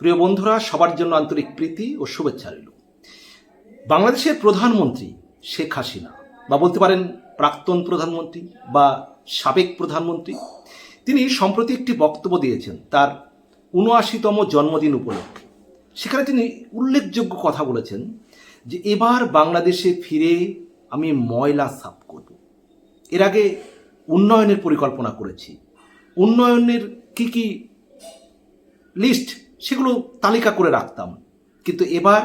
প্রিয় বন্ধুরা, সবার জন্য আন্তরিক প্রীতি ও শুভেচ্ছা রইল। বাংলাদেশের প্রধানমন্ত্রী শেখ হাসিনা, বা বলতে পারেন প্রাক্তন প্রধানমন্ত্রী বা সাবেক প্রধানমন্ত্রী, তিনি সম্প্রতি একটি বক্তব্য দিয়েছেন তার উনআশিতম জন্মদিন উপলক্ষে। সেখানে তিনি উল্লেখযোগ্য কথা বলেছেন যে, এবার বাংলাদেশে ফিরে আমি ময়লা সাফ করব। এর আগে উন্নয়নের পরিকল্পনা করেছি। উন্নয়নের কি কি লিস্ট সেগুলো তালিকা করে রাখতাম। কিন্তু এবার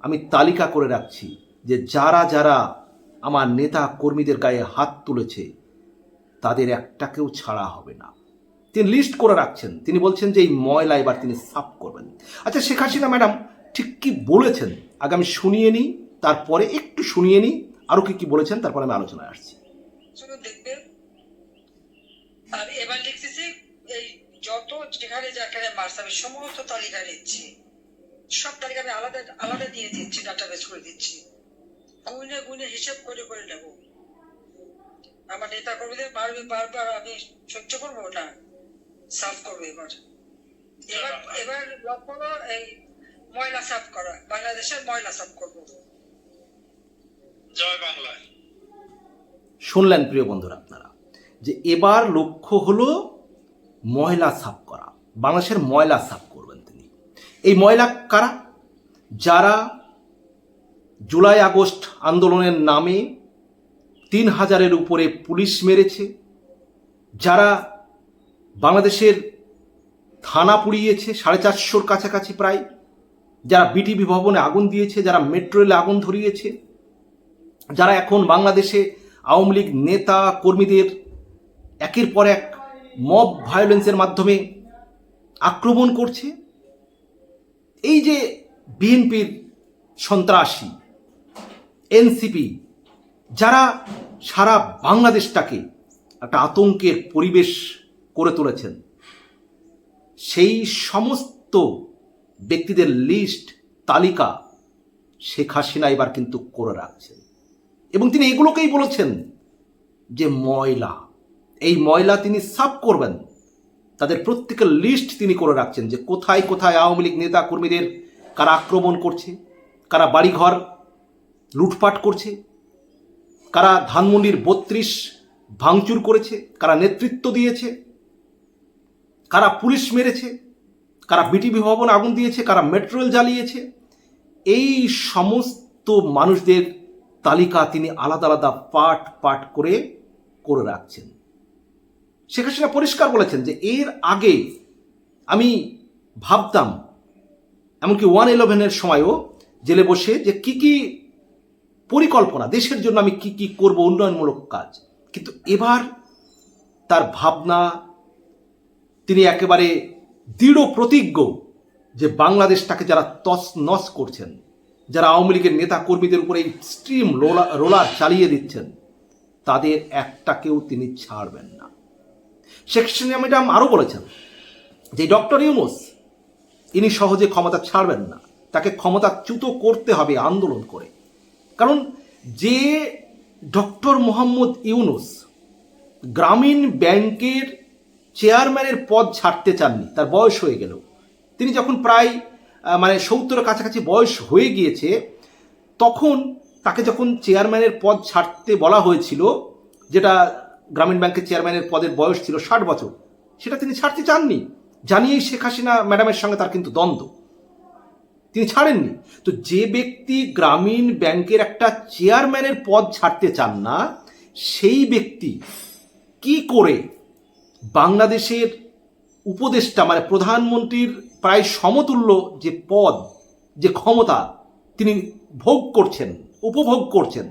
আমি তালিকা করে রাখছি যে যারা যারা আমার নেতা কর্মীদের গায়ে হাত তুলেছে, তাদের একটাকেও ছাড়া হবে না। তিনি লিস্ট করে রাখছেন। তিনি বলছেন যে এই ময়লা এবার তিনি সাফ করবেন। আচ্ছা শেখ হাসিনা ম্যাডাম, ঠিক কি বলেছেন? আগে আমি শুনিয়ে নিই, তারপরে একটু শুনিয়ে নিই। আরও কি কি বলেছেন, তারপরে আমি আলোচনায় আসছি। দেখবেন। আর এবার লিখতেছি, এই যত যেখানে যেখানে মার্চ আমি সমস্ত তালিকা নিচ্ছি সব তালিকা আমি আলাদা আলাদা দিয়ে দিচ্ছি ডাটাবেস করে দিচ্ছি। গুনে গুনে হিসেব করে করে নেব। আমার নেতা কর্মীদের বারবার বারবার আমি সহ্য করব না। সাফ করব এবার। এবার এবার লক্ষ্য হলো এই ময়লা সাফ করা। বাংলাদেশের ময়লা সাফ করব। জয় বাংলা শুনলেন প্রিয় বন্ধুরা আপনারা যে এবার লক্ষ্য হলো ময়লা সাফ করা। বাংলাদেশের ময়লা সাফ করবেন তিনি। এই ময়লা কারা? যারা জুলাই আগস্ট আন্দোলনের নামে তিন হাজারের উপরে পুলিশ মেরেছে, যারা বাংলাদেশের থানা পুড়িয়েছে, সাড়ে চারশোর কাছাকাছি প্রায়, যারা বিটিভি ভবনে আগুন দিয়েছে, যারা মেট্রো রেলে আগুন ধরিয়েছে, যারা এখন বাংলাদেশে আওয়ামী লীগ নেতা কর্মীদের একের পর এক মব ভায়োলেন্সের মাধ্যমে আক্রমণ করছে। এই যে বিএনপির সন্ত্রাসী, এনসিপি, যারা সারা বাংলাদেশটাকে একটা আতঙ্কের পরিবেশ করে তুলেছেন, সেই সমস্ত ব্যক্তিদের লিস্ট, তালিকা শেখ হাসিনা এবার কিন্তু করে রাখছেন। এবং তিনি এগুলোকেই বলেছেন যে ময়লা। এই ময়লা তিনি সাফ করবেন। তাদের প্রত্যেকের লিস্ট তিনি করে রাখছেন যে কোথায় কোথায় আওয়ামী লীগ নেতা কর্মীদের কারা আক্রমণ করছে, কারা বাড়িঘর লুটপাট করছে, কারা ধানমন্ডির বত্রিশ ভাঙচুর করেছে, কারা নেতৃত্ব দিয়েছে, কারা পুলিশ মেরেছে, কারা বিটিভি ভবন আগুন দিয়েছে, কারা মেট্রো রেল জ্বালিয়েছে। এই সমস্ত মানুষদের তালিকা তিনি আলাদা আলাদা পার্ট পার্ট করে করে রাখছেন। শেখ হাসিনা পরিষ্কার বলেছেন যে এর আগে আমি ভাবতাম, এমনকি ওয়ান ইলেভেনের সময়ও জেলে বসে যে কি কি পরিকল্পনা, দেশের জন্য আমি কি কি করব, উন্নয়নমূলক কাজ। কিন্তু এবার তার ভাবনা, তিনি একেবারে দৃঢ় প্রতিজ্ঞ যে বাংলাদেশটাকে যারা তস নস করছেন, যারা আওয়ামী লীগের নেতা কর্মীদের উপরে স্ট্রিম রোলার চালিয়ে দিচ্ছেন, তাদের একটাকেও তিনি ছাড়বেন না। শেখ ম্যাডাম আরও বলেছেন যে ডক্টর ইউনুস, ইনি সহজে ক্ষমতা ছাড়বেন না। তাকে ক্ষমতাচ্যুত করতে হবে আন্দোলন করে। কারণ যে ডক্টর মোহাম্মদ ইউনুস গ্রামীণ ব্যাংকের চেয়ারম্যানের পদ ছাড়তে চাননি, তার বয়স হয়ে গেল। তিনি যখন প্রায় মানে সত্তরের কাছাকাছি বয়স হয়ে গিয়েছে, তখন তাকে যখন চেয়ারম্যানের পদ ছাড়তে বলা হয়েছিল, যেটা গ্রামীণ ব্যাংকের চেয়ারম্যানের পদের বয়স ছিল ষাট বছর। সেটা তিনি ছাড়তে চাননি। জানিয়েই শেখ হাসিনা ম্যাডামের সঙ্গে তার কিন্তু দ্বন্দ্ব। তিনি ছাড়েননি। তো যে ব্যক্তি গ্রামীণ ব্যাংকের একটা চেয়ারম্যানের পদ ছাড়তে চান না, সেই ব্যক্তি কি করে বাংলাদেশের উপদেষ্টা মানে প্রধানমন্ত্রীর প্রায় সমতুল্য যে পদ, যে ক্ষমতা তিনি ভোগ করছেন, উপভোগ করছেন,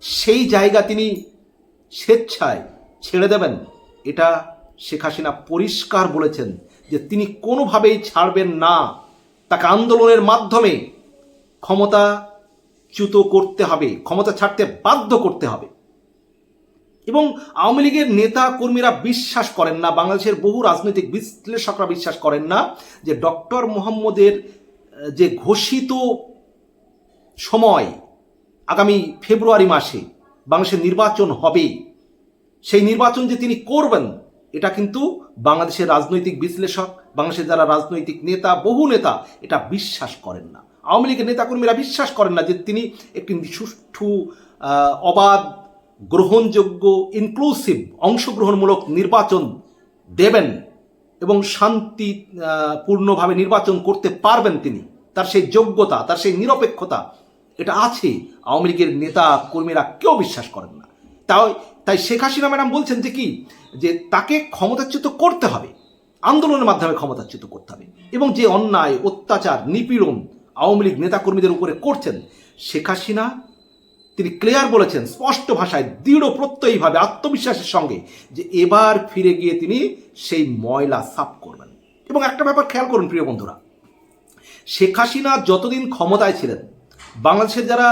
সেই জায়গা তিনি স্বেচ্ছায় ছেড়ে দেবেন। এটা শেখ হাসিনা পরিষ্কার বলেছেন যে তিনি কোনোভাবেই ছাড়বেন না। তাকে আন্দোলনের মাধ্যমে ক্ষমতা চ্যুত করতে হবে, ক্ষমতা ছাড়তে বাধ্য করতে হবে। এবং আওয়ামী লীগের নেতা কর্মীরা বিশ্বাস করেন না, বাংলাদেশের বহু রাজনৈতিক বিশ্লেষকরা বিশ্বাস করেন না যে ডক্টর মোহাম্মদের যে ঘোষিত সময় আগামী ফেব্রুয়ারি মাসে বাংলাদেশের নির্বাচন হবে। সেই নির্বাচন যে তিনি করবেন এটা কিন্তু বাংলাদেশের রাজনৈতিক বিশ্লেষক বাংলাদেশের যারা রাজনৈতিক নেতা বহু নেতা এটা বিশ্বাস করেন না। আওয়ামী লীগের নেতাকর্মীরা বিশ্বাস করেন না যে তিনি একটি সুষ্ঠু অবাধ গ্রহণযোগ্য ইনক্লুসিভ অংশগ্রহণমূলক নির্বাচন দেবেন এবং শান্তি আহ, পূর্ণভাবে নির্বাচন করতে পারবেন তিনি। তার সেই যোগ্যতা তার সেই নিরপেক্ষতা এটা আছে। আওয়ামী লীগের নেতা, কর্মীরা কেউ বিশ্বাস করেন না। তাই তাই শেখ হাসিনা ম্যাডাম বলছেন যে কি? যে তাকে ক্ষমতাচ্যুত করতে হবে। আন্দোলনের মাধ্যমে ক্ষমতাচ্যুত করতে হবে। এবং যে অন্যায়, অত্যাচার, নিপীড়ন আওয়ামী লীগ নেতাকর্মীদের উপরে করছেন, শেখ হাসিনা, তিনি ক্লিয়ার বলেছেন, স্পষ্ট ভাষায়, দৃঢ় প্রত্যয়ীভাবে, আত্মবিশ্বাসের সঙ্গে যে এবার ফিরে গিয়ে তিনি সেই ময়লা সাফ করবেন। এবং একটা ব্যাপার খেয়াল করুন, প্রিয় বন্ধুরা। শেখ হাসিনা যতদিন ক্ষমতায় ছিলেন বাংলাদেশের যারা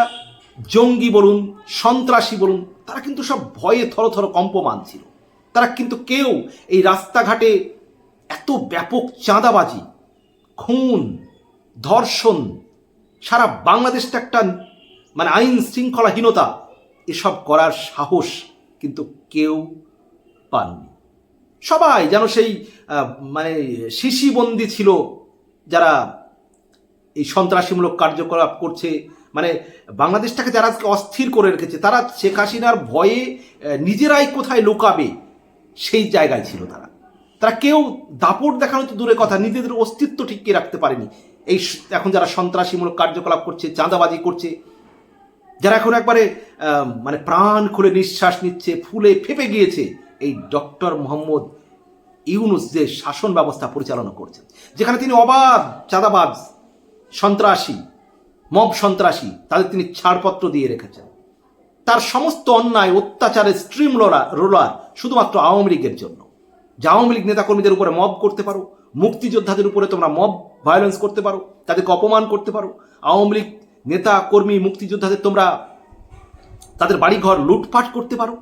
জঙ্গি বলুন, সন্ত্রাসী বলুন, তারা কিন্তু সব ভয়ে থরথর কম্পমান ছিল। তারা কিন্তু কেউ এই রাস্তাঘাটে এত ব্যাপক চাঁদাবাজি, খুন, ধর্ষণ, সারা বাংলাদেশটা একটা মানে আইন শৃঙ্খলাহীনতা, এসব করার সাহস কিন্তু কেউ পাননি। সবাই যেন সেই মানে শিশিবন্দি ছিল যারা এই সন্ত্রাসীমূলক কার্যকলাপ করছে মানে বাংলাদেশটাকে যারা আজকে অস্থির করে রেখেছে, তারা শেখ হাসিনার ভয়ে নিজেরাই কোথায় লুকাবে, সেই জায়গায় ছিল তারা। তারা কেউ দাপট দেখানো তো দূরের কথা, নিজেদের অস্তিত্ব ঠিকই রাখতে পারেনি। এই এখন যারা সন্ত্রাসীমূলক কার্যকলাপ করছে, চাঁদাবাজি করছে, যারা এখন একবারে মানে প্রাণ খুলে নিঃশ্বাস নিচ্ছে, ফুলে ফেপে গিয়েছে, এই ডক্টর মোহাম্মদ ইউনুস যে শাসন ব্যবস্থা পরিচালনা করছেন, যেখানে তিনি অবাধ চাঁদাবাজ সন্ত্রাসী, মব সন্ত্রাসী, তাদের তিনি ছাড়পত্র দিয়ে রেখেছেন। তার সমস্ত অন্যায়, অত্যাচারের স্ট্রিম রোলার রোলার শুধুমাত্র আওয়ামী লীগের জন্য। যে আওয়ামী লীগ নেতাকর্মীদের উপরে মব করতে পারো, মুক্তিযোদ্ধাদের উপরে তোমরা মব ভায়োলেন্স করতে পারো, তাদেরকে অপমান করতে পারো, আওয়ামী লীগ নেতা কর্মী মুক্তিযোদ্ধাদের তোমরা তাদের বাড়িঘর লুটপাট করতে পারো।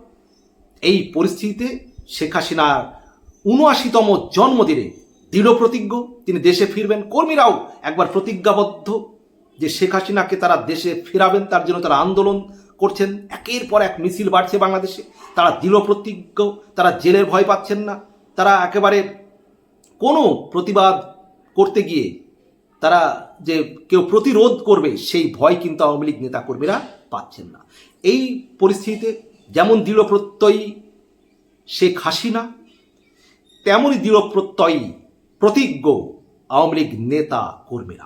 এই পরিস্থিতিতে শেখ হাসিনার উনআশিতম জন্মদিনে দৃঢ় প্রতিজ্ঞ, তিনি দেশে ফিরবেন। কর্মীরাও একবার প্রতিজ্ঞাবদ্ধ যে শেখ হাসিনাকে তারা দেশে ফেরাবেন, তার জন্য তারা আন্দোলন করছেন। একের পর এক মিছিল বাড়ছে বাংলাদেশে। তারা দৃঢ় প্রতিজ্ঞ, তারা জেলের ভয় পাচ্ছেন না। তারা একেবারে কোনো প্রতিবাদ করতে গিয়ে তারা যে কেউ প্রতিরোধ করবে, সেই ভয় কিন্তু আওয়ামী লীগ নেতাকর্মীরা পাচ্ছেন না। এই পরিস্থিতিতে যেমন দৃঢ় প্রত্যয়ী শেখ হাসিনা, তেমনই দৃঢ় প্রত্যয়ী প্রতিজ্ঞ আওয়ামী লীগ নেতা কর্মীরা।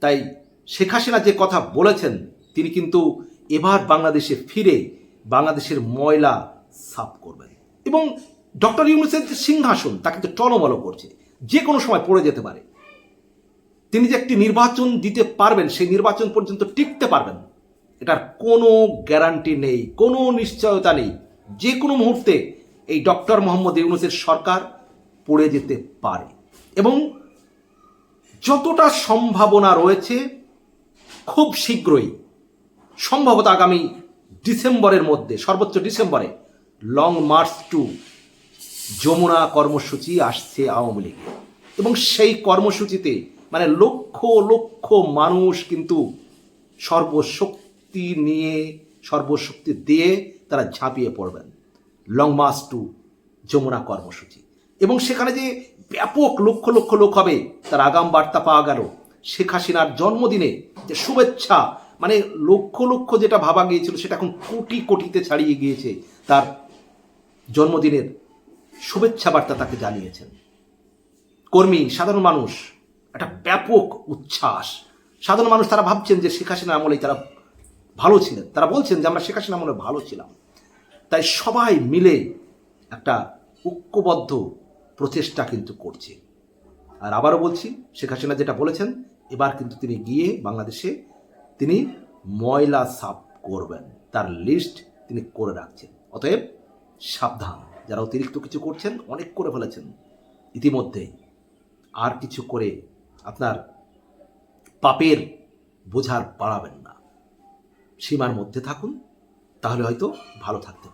তাই শেখ হাসিনা যে কথা বলেছেন, তিনি কিন্তু এবার বাংলাদেশে ফিরে বাংলাদেশের ময়লা সাফ করবেন। এবং ডক্টর ইউনুসের যে সিংহাসন, তা কিন্তু টলমল করছে। যে কোনো সময় পড়ে যেতে পারে। তিনি যে একটি নির্বাচন দিতে পারবেন, সেই নির্বাচন পর্যন্ত টিকতে পারবেন, এটার কোনো গ্যারান্টি নেই, কোনো নিশ্চয়তা নেই। যে কোনো মুহূর্তে এই ডক্টর মোহাম্মদ ইউনুসের সরকার পড়ে যেতে পারে। এবং যতটা সম্ভাবনা রয়েছে, খুব শীঘ্রই, সম্ভবত আগামী ডিসেম্বরের মধ্যে, সর্বোচ্চ ডিসেম্বরে, লং মার্চ টু যমুনা কর্মসূচি আসছে আওয়ামী লীগের এবং সেই কর্মসূচিতে মানে লক্ষ লক্ষ মানুষ কিন্তু সর্বশক্তি নিয়ে, সর্বশক্তি দিয়ে তারা ঝাঁপিয়ে পড়বেন। লং মার্চ টু যমুনা কর্মসূচি। এবং সেখানে যে ব্যাপক লক্ষ লক্ষ লোক হবে, তার আগাম বার্তা পাওয়া গেল। শেখ হাসিনার জন্মদিনে যে শুভেচ্ছা মানে লক্ষ লক্ষ যেটা ভাবা গিয়েছিল, সেটা এখন কোটি কোটিতে ছাড়িয়ে গিয়েছে, তার জন্মদিনের শুভেচ্ছা বার্তা তাকে জানিয়েছেন। কর্মী, সাধারণ মানুষ, একটা ব্যাপক উচ্ছ্বাস। সাধারণ মানুষ তারা ভাবছেন যে শেখ হাসিনা আমলেই তারা ভালো ছিলেন। তারা বলছেন যে আমরা শেখ হাসিনা আমলে ভালো ছিলাম। তাই সবাই মিলে একটা ঐক্যবদ্ধ প্রচেষ্টা কিন্তু করছে। আর আবারও বলছি, শেখ হাসিনা যেটা বলেছেন, এবার কিন্তু তিনি গিয়ে বাংলাদেশে তিনি ময়লা সাফ করবেন। তার লিস্ট তিনি করে রাখছেন। অতএব সাবধান। যারা অতিরিক্ত কিছু করছেন, অনেক করে ফেলেছেন। ইতিমধ্যেই আর কিছু করে আপনার পাপের বোঝার বাড়াবেন না। সীমার মধ্যে থাকুন, তাহলে হয়তো ভালো থাকতে